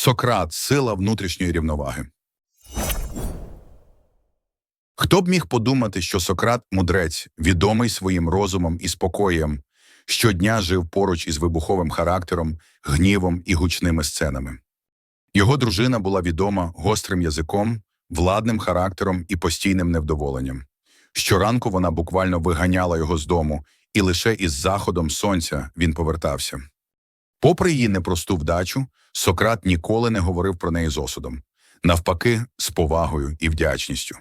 Сократ сила внутрішньої рівноваги. Хто б міг подумати, що Сократ мудрець, відомий своїм розумом і спокоєм, щодня жив поруч із вибуховим характером, гнівом і гучними сценами. Його дружина була відома гострим язиком, владним характером і постійним невдоволенням. Щоранку вона буквально виганяла його з дому, і лише із заходом сонця він повертався. Попри її непросту вдачу, Сократ ніколи не говорив про неї з осудом, навпаки, з повагою і вдячністю.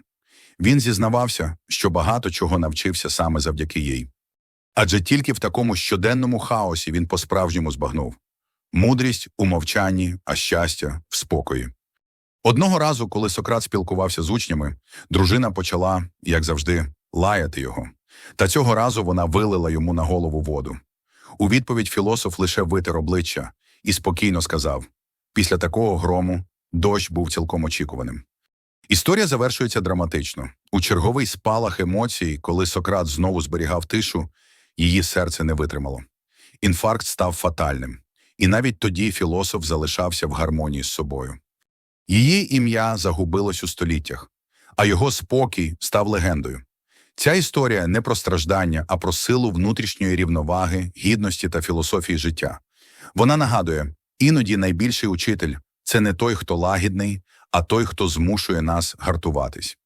Він зізнавався, що багато чого навчився саме завдяки їй. Адже тільки в такому щоденному хаосі він по-справжньому збагнув мудрість у мовчанні, а щастя в спокої. Одного разу, коли Сократ спілкувався з учнями, дружина почала, як завжди, лаяти його. Та цього разу вона вилила йому на голову воду. У відповідь філософ лише витер обличчя і спокійно сказав: після такого грому дощ був цілком очікуваним. Історія завершується драматично. У черговий спалах емоцій, коли Сократ знову зберігав тишу, її серце не витримало. Інфаркт став фатальним, і навіть тоді філософ залишався в гармонії з собою. Її ім'я загубилось у століттях, а його спокій став легендою. Ця історія не про страждання, а про силу внутрішньої рівноваги, гідності та філософії життя. Вона нагадує, іноді найбільший учитель це не той, хто лагідний, а той, хто змушує нас гартуватись.